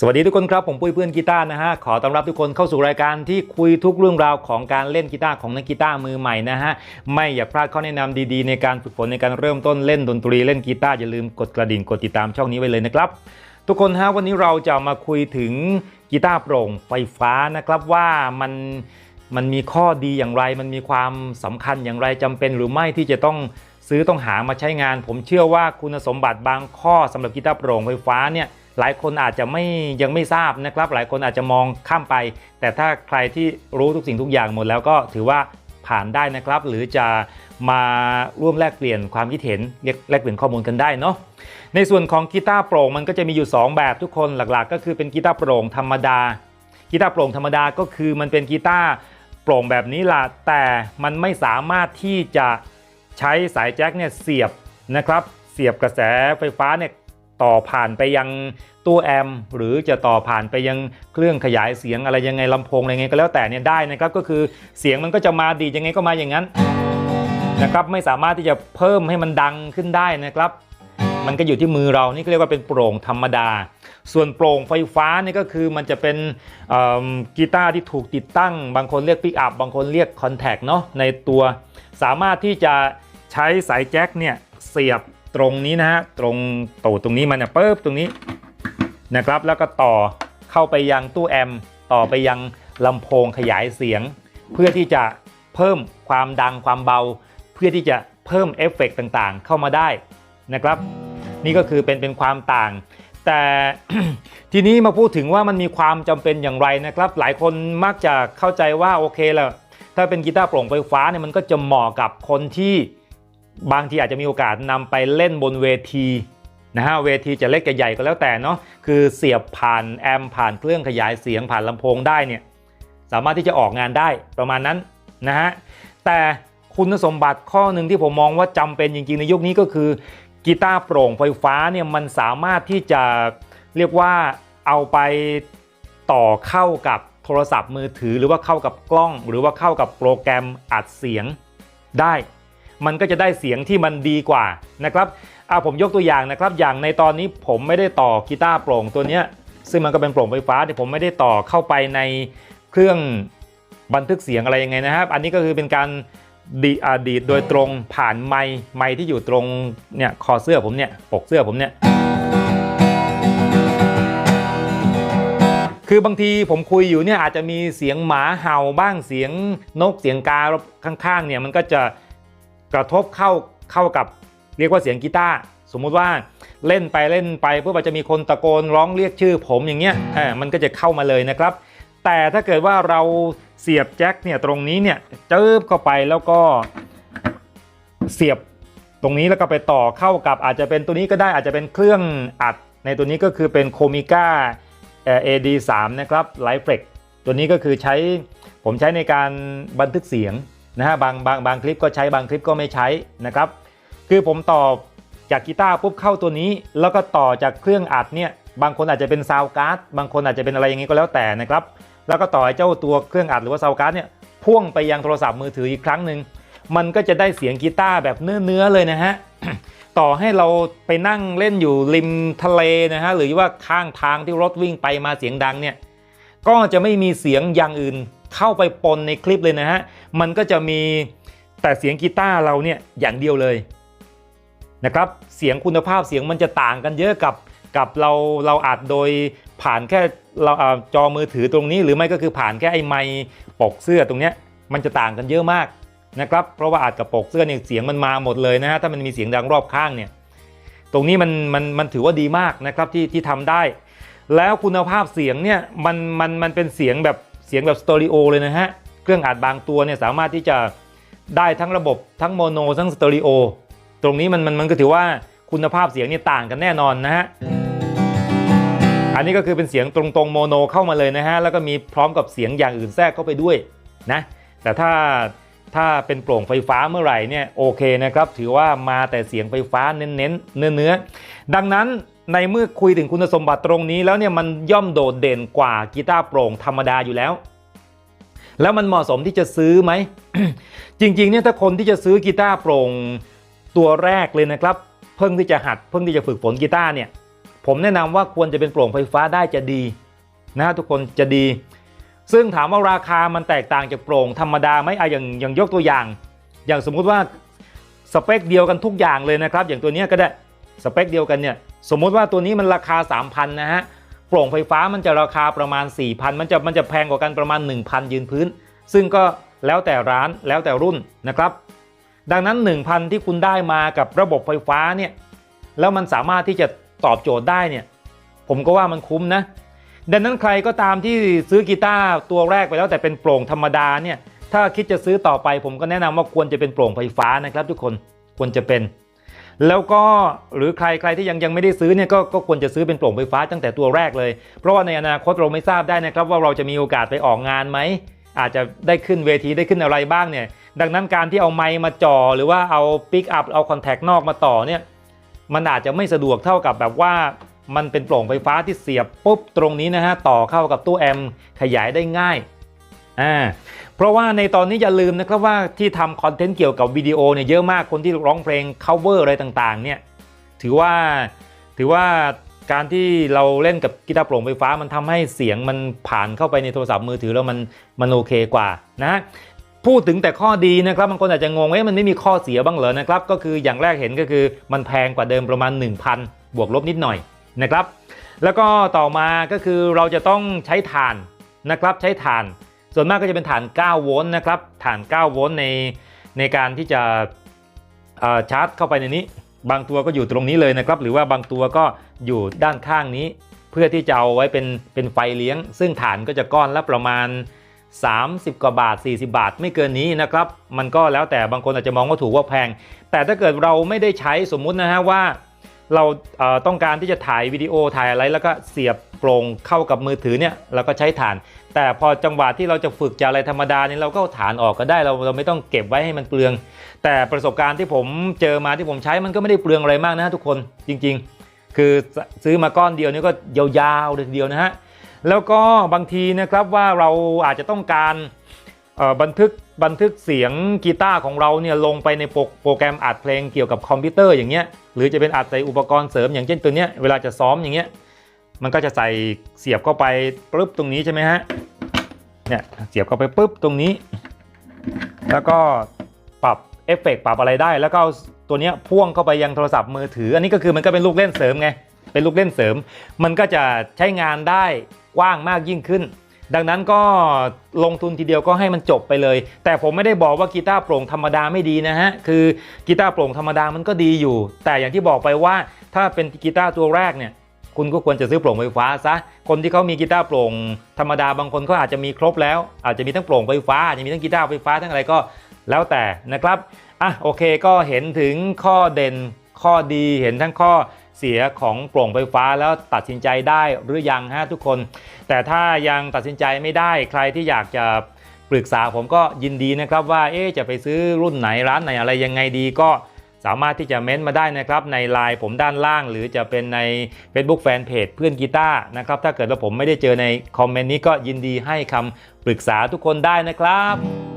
สวัสดีทุกคนครับ ผมปุ้ยเพื่อนกีตาร์นะฮะ ขอต้อนรับทุกคนเข้าสู่รายการที่คุยทุกเรื่องราวของการเล่นกีตาร์ของนักกีตาร์มือใหม่นะฮะ ไม่อยากพลาดข้อแนะนำดีๆ ในการฝึกฝนในการเริ่มต้นเล่นดนตรีเล่นกีตาร์อย่าลืมกดกระดิ่งกดติดตามช่องนี้ไว้เลยนะครับ ทุกคนฮะวันนี้เราจะมาคุยถึงกีตาร์โปร่งไฟฟ้านะครับว่ามันมันมีข้อดีอย่างไร มันมีความสำคัญอย่างไรจำเป็นหรือไม่ที่จะต้องซื้อต้องหามาใช้งาน ผมเชื่อว่าคุณสมบัติบางข้อสำหรับกีตาร์โปร่งไฟฟ้าเนี่ย หลายคนอาจจะไม่ยังไม่ทราบนะครับ หลายคนอาจจะมองข้ามไป แต่ถ้าใครที่รู้ทุกสิ่งทุกอย่างหมดแล้วก็ถือว่าผ่านได้นะครับ หรือจะมาร่วมแลกเปลี่ยนความคิดเห็นแลกเปลี่ยนข้อมูลกันได้เนาะในส่วนของกีตาร์โปร่งมันก็จะมีอยู่ 2 แบบทุกคนหลักๆ ก็คือเป็นกีตาร์โปร่งธรรมดากีตาร์โปร่งธรรมดาก็คือมันเป็นกีตาร์โปร่งแบบนี้ล่ะแต่มันไม่สามารถที่จะใช้สายแจ็คเนี่ยเสียบนะครับเสียบกระแสไฟฟ้าเนี่ย ต่อผ่านไปยังตู้แอมป์หรือจะต่อผ่านไปยังเครื่องขยายเสียงอะไรยังไงลำโพงอะไรไงก็แล้วแต่เนี่ยได้นะครับก็คือเสียงมันก็จะมาดียังไงก็มาอย่างนั้นนะครับไม่สามารถที่จะเพิ่มให้มันดังขึ้นได้นะครับ มันก็อยู่ที่มือเรานี่ก็เรียกว่าเป็นโปร่งธรรมดา ส่วนโปร่งไฟฟ้านี่ก็คือมันจะเป็นกีตาร์ที่ถูกติดตั้ง บางคนเรียกปิกอัพบางคนเรียกคอนแทคเนาะในตัว สามารถที่จะใช้สายแจ็คเนี่ยเสียบ ตรงนี้นะฮะตรงตูดตรงนี้มันเนี่ยปุ๊บตรงนี้นะครับ แล้วก็ต่อเข้าไปยังตู้แอมป์ต่อไปยังลำโพงขยายเสียง เพื่อที่จะเพิ่มความดังความเบา เพื่อที่จะเพิ่มเอฟเฟกต์ต่างๆ เข้ามาได้นะครับ นี่ก็คือเป็นเป็นความต่าง แต่ทีนี้มาพูดถึงว่ามันมีความจำเป็นอย่างไรนะครับ หลายคนมักจะเข้าใจว่าโอเคแหละถ้าเป็นกีตาร์โปร่งไฟฟ้าเนี่ยมันก็จะเหมาะกับคนที่ บางทีอาจจะมีโอกาสนำไปเล่นบนเวทีนะฮะเวทีจะเล็กจะใหญ่ก็แล้วแต่เนาะคือเสียบผ่านแอมผ่านเครื่องขยายเสียงผ่านลำโพงได้เนี่ยสามารถที่จะออกงานได้ประมาณนั้นนะฮะแต่คุณสมบัติข้อหนึ่งที่ผมมองว่าจำเป็นจริงๆในยุคนี้ก็คือกีตาร์โปร่งไฟฟ้าเนี่ยมันสามารถที่จะเรียกว่าเอาไปต่อเข้ากับโทรศัพท์มือถือ หรือว่าเข้ากับกล้อง หรือว่าเข้ากับโปรแกรมอัดเสียงได้ มันก็จะได้เสียงที่มันดีกว่านะครับเอาผมยกตัวอย่างนะครับ อย่างในตอนนี้ผมไม่ได้ต่อกีตาร์โปร่งตัวเนี้ยซึ่งมันก็เป็นโปร่งไฟฟ้าแต่ผมไม่ได้ต่อเข้าไปในเครื่องบันทึกเสียงอะไรยังไงนะครับ อันนี้ก็คือเป็นการดีอดีดโดยตรงผ่านไมค์ไมค์ที่อยู่ตรงเนี่ยคอเสื้อผมเนี่ยปกเสื้อผมเนี่ยคือบางทีผมคุยอยู่เนี่ยอาจจะมีเสียงหมาเห่าบ้างเสียงนกเสียงกาข้างๆเนี่ยมันก็จะ กระทบเข้าเข้ากับเรียกว่าเสียงกีตาร์สมมุติว่าเล่นไปเล่นไปเพื่อว่าจะมีคนตะโกนร้องเรียกชื่อผมอย่างเงี้ยเออมันก็จะเข้ามาเลยนะครับ แต่ถ้าเกิดว่าเราเสียบแจ็คเนี่ยตรงนี้เนี่ยเจิบเข้าไปแล้วก็เสียบตรงนี้แล้วก็ไปต่อเข้ากับอาจจะเป็นตัวนี้ก็ได้อาจจะเป็นเครื่องอัด ในตัวนี้ก็คือเป็นโคมิก้า AD3 นะครับ l i f e x ตัวนี้ก็คือใช้ผมใช้ในการบันทึกเสียง นะฮะบางบางบางคลิปก็ใช้บางคลิปก็ไม่ใช้นะครับคือผมต่อจากกีตาร์ปุ๊บเข้าตัวนี้ แล้วก็ต่อจากเครื่องอัดเนี่ยบางคนอาจจะเป็นซาวการ์ดบางคนอาจจะเป็นอะไรอย่างนี้ก็แล้วแต่นะครับแล้วก็ต่อไอ้เจ้าตัวเครื่องอัดหรือว่าซาวการ์ดเนี่ยพ่วงไปยังโทรศัพท์มือถืออีกครั้งหนึ่งมันก็จะได้เสียงกีตาร์แบบเนื้อเนื้อๆเลยนะฮะต่อให้เราไปนั่งเล่นอยู่ริมทะเลนะฮะหรือว่าข้างทางที่รถวิ่งไปมาเสียงดังเนี่ย ก็จะไม่มีเสียงอย่างอื่นเข้าไปปนในคลิปเลยนะฮะ มันก็จะมีแต่เสียงกีตาร์เราเนี่ยอย่างเดียวเลยนะครับ เสียงคุณภาพเสียงมันจะต่างกันเยอะกับกับเราเราอัดโดยผ่านแค่เราอ่าจอมือถือตรงนี้หรือไม่ก็คือผ่านแค่ไอ้ไมค์ปกเสื้อตรงเนี้ยมันจะต่างกันเยอะมากนะครับ เพราะว่าอาจกับปกเสื้อเนี่ยเสียงมันมาหมดเลยนะฮะถ้ามันมีเสียงดังรอบข้างเนี่ยตรงนี้มันมันมันถือว่าดีมากนะครับที่ที่ทำได้ แล้วคุณภาพเสียงเนี่ยมันมันมันเป็นเสียงแบบเสียงแบบสเตอริโอเลยนะฮะ เครื่องอัดบางตัวเนี่ยสามารถที่จะได้ทั้งระบบทั้งโมโนทั้งสเตอริโอตรงนี้มันมันมันก็ถือว่าคุณภาพเสียงเนี่ยต่างกันแน่นอนนะฮะ อันนี้ก็คือเป็นเสียงตรงๆโมโนเข้ามาเลยนะฮะ แล้วก็มีพร้อมกับเสียงอย่างอื่นแทรกเข้าไปด้วยนะ แต่ถ้าถ้าเป็นโปร่งไฟฟ้าเมื่อไหร่เนี่ยโอเคนะครับ ถือว่ามาแต่เสียงไฟฟ้าเน้นๆเนื้อเนื้อๆดังนั้น ในเมื่อคุยถึงคุณสมบัติตรงนี้แล้วเนี่ยมันย่อมโดดเด่นกว่ากีตาร์โปร่งธรรมดาอยู่แล้ว แล้วมันเหมาะสมที่จะซื้อไหม จริงๆเนี่ยถ้าคนที่จะซื้อกีตาร์โปร่งตัวแรกเลยนะครับ เพิ่งที่จะหัดเพิ่งที่จะฝึกฝนกีตาร์เนี่ยผมแนะนำว่าควรจะเป็นโปร่งไฟฟ้าได้จะดีนะทุกคนจะดี ซึ่งถามว่าราคามันแตกต่างจากโปร่งธรรมดาไหมอะอย่างอย่างยกตัวอย่าง อย่างสมมุติว่าสเปคเดียวกันทุกอย่างเลยนะครับ อย่างตัวนี้ก็ได้ สเปคเดียวกันเนี่ยสมมติว่าตัวนี้มันราคา 3,000 นะฮะโปร่งไฟฟ้ามันจะราคาประมาณ 4,000 มันจะมันจะแพงกว่ากันประมาณ 1,000 ยืนพื้น ซึ่งก็แล้วแต่ร้านแล้วแต่รุ่นนะครับ ดังนั้น 1,000 ที่คุณได้มากับระบบไฟฟ้าเนี่ยแล้วมันสามารถที่จะตอบโจทย์ได้เนี่ยผมก็ว่ามันคุ้มนะ ดังนั้นใครก็ตามที่ซื้อกีตาร์ตัวแรกไปแล้วแต่เป็นโปร่งธรรมดาเนี่ยถ้าคิดจะซื้อต่อไปผมก็แนะนำว่าควรจะเป็นโปร่งไฟฟ้านะครับทุกคนควรจะเป็น แล้วก็หรือใครใครที่ยังยังไม่ได้ซื้อเนี่ยก็ก็ควรจะซื้อเป็นโปร่งไฟฟ้าตั้งแต่ตัวแรกเลย เพราะว่าในอนาคตเราไม่ทราบได้นะครับว่าเราจะมีโอกาสไปออกงานไหมอาจจะได้ขึ้นเวทีได้ขึ้นอะไรบ้างเนี่ยดังนั้นการที่เอาไมค์มาจ่อหรือว่าเอาปิกอัพเอาคอนแทคนอกมาต่อเนี่ยมันอาจจะไม่สะดวกเท่ากับแบบว่ามันเป็นโปร่งไฟฟ้าที่เสียบปุ๊บตรงนี้นะฮะต่อเข้ากับตู้แอมป์ขยายได้ง่าย อ่าเพราะว่าในตอนนี้อย่าลืมนะครับว่าที่ทำคอนเทนต์เกี่ยวกับวิดีโอเนี่ยเยอะมากคนที่ร้องเพลง cover อะไรต่างๆ เนี่ยถือว่าถือว่าการที่เราเล่นกับกีตาร์โปร่งไฟฟ้ามันทำให้เสียงมันผ่านเข้าไปในโทรศัพท์มือถือแล้วมันมันโอเคกว่านะพูดถึงแต่ข้อดีนะครับบางคนอาจจะงงว่าเอ๊ะมันไม่มีข้อเสียบ้างเหรอนะครับ ก็คืออย่างแรกเห็นก็คือมันแพงกว่าเดิมประมาณ 1,000 บวกลบนิดหน่อยนะครับ แล้วก็ต่อมาก็คือเราจะต้องใช้ถ่านนะครับใช้ถ่าน ส่วนมากก็จะเป็นถ่าน 9 โวลต์นะครับถ่าน 9 โวลต์ในในการที่จะชาร์จเข้าไปในนี้ บางตัวก็อยู่ตรงนี้เลยนะครับ หรือว่าบางตัวก็อยู่ด้านข้างนี้ เพื่อที่จะเอาไว้เป็นเป็นไฟเลี้ยง ซึ่งฐานก็จะก้อนละประมาณ 30 กว่าบาท 40 บาท ไม่เกินนี้นะครับ มันก็แล้วแต่บางคนอาจจะมองว่าถูกว่าแพง แต่ถ้าเกิดเราไม่ได้ใช้สมมุตินะฮะว่า เราเต้องการที่จะถ่ายวิดีโอถ่ายอะไร แล้วก็เสียบโปร่งเข้ากับมือถือเนี่ยเราก็ใช้ฐาน แต่พอจังหวะที่เราจะฝึกจะอะไรธรรมดาเนี่ยเราก็ฐานออกก็ได้เราเราไม่ต้องเก็บไว้ให้มันเปลือง แต่ประสบการณ์ที่ผมเจอมาที่ผมใช้มันก็ไม่ได้เปลืองอะไรมากนะทุกคนจริง ๆ คือซื้อมาก้อนเดียวนี่ก็ยาวๆเดียวนะฮะแล้วก็บางทีนะครับว่าเราอาจจะต้องการบันทึก บันทึกเสียงกีตาร์ของเราเนี่ยลงไปในโปรแกรมอัดเพลงเกี่ยวกับคอมพิวเตอร์อย่างเงี้ยหรือจะเป็นอัดใส่อุปกรณ์เสริมอย่างเช่นตัวเนี้ยเวลาจะซ้อมอย่างเงี้ยมันก็จะใส่เสียบเข้าไปปุ๊บตรงนี้ใช่ไหมฮะเนี่ยเสียบเข้าไปปุ๊บตรงนี้ แล้วก็ปรับเอฟเฟกต์ปรับอะไรได้ แล้วก็ตัวเนี้ยพ่วงเข้าไปยังโทรศัพท์มือถือ อันนี้ก็คือมันก็เป็นลูกเล่นเสริมไงเป็นลูกเล่นเสริม มันก็จะใช้งานได้กว้างมากยิ่งขึ้น ดังนั้นก็ลงทุนทีเดียวก็ให้มันจบไปเลย แต่ผมไม่ได้บอกว่ากีตาร์โปร่งธรรมดาไม่ดีนะฮะ คือกีตาร์โปร่งธรรมดามันก็ดีอยู่ แต่อย่างที่บอกไปว่าถ้าเป็นกีตาร์ตัวแรกเนี่ยคุณก็ควรจะซื้อโปร่งไฟฟ้าซะ คนที่เขามีกีตาร์โปร่งธรรมดาบางคนก็อาจจะมีครบแล้ว อาจจะมีทั้งโปร่งไฟฟ้าอาจจะมีทั้งกีตาร์ไฟฟ้าทั้งอะไรก็แล้วแต่นะครับ อะโอเคก็เห็นถึงข้อเด่นข้อดีเห็นทั้งข้อ เสียของโปร่งไฟฟ้าแล้วตัดสินใจได้หรือยังฮะทุกคน แต่ถ้ายังตัดสินใจไม่ได้ใครที่อยากจะปรึกษาผมก็ยินดีนะครับว่าเอ๊จะไปซื้อรุ่นไหนร้านไหนอะไรยังไงดีก็สามารถที่จะเม้นต์มาได้นะครับในไลน์ผมด้านล่าง หรือจะเป็นใน Facebook Fanpage เพื่อนกีตาร์นะครับถ้าเกิดว่าผมไม่ได้เจอในคอมเมนต์นี้ก็ยินดีให้คำปรึกษาทุกคนได้นะครับ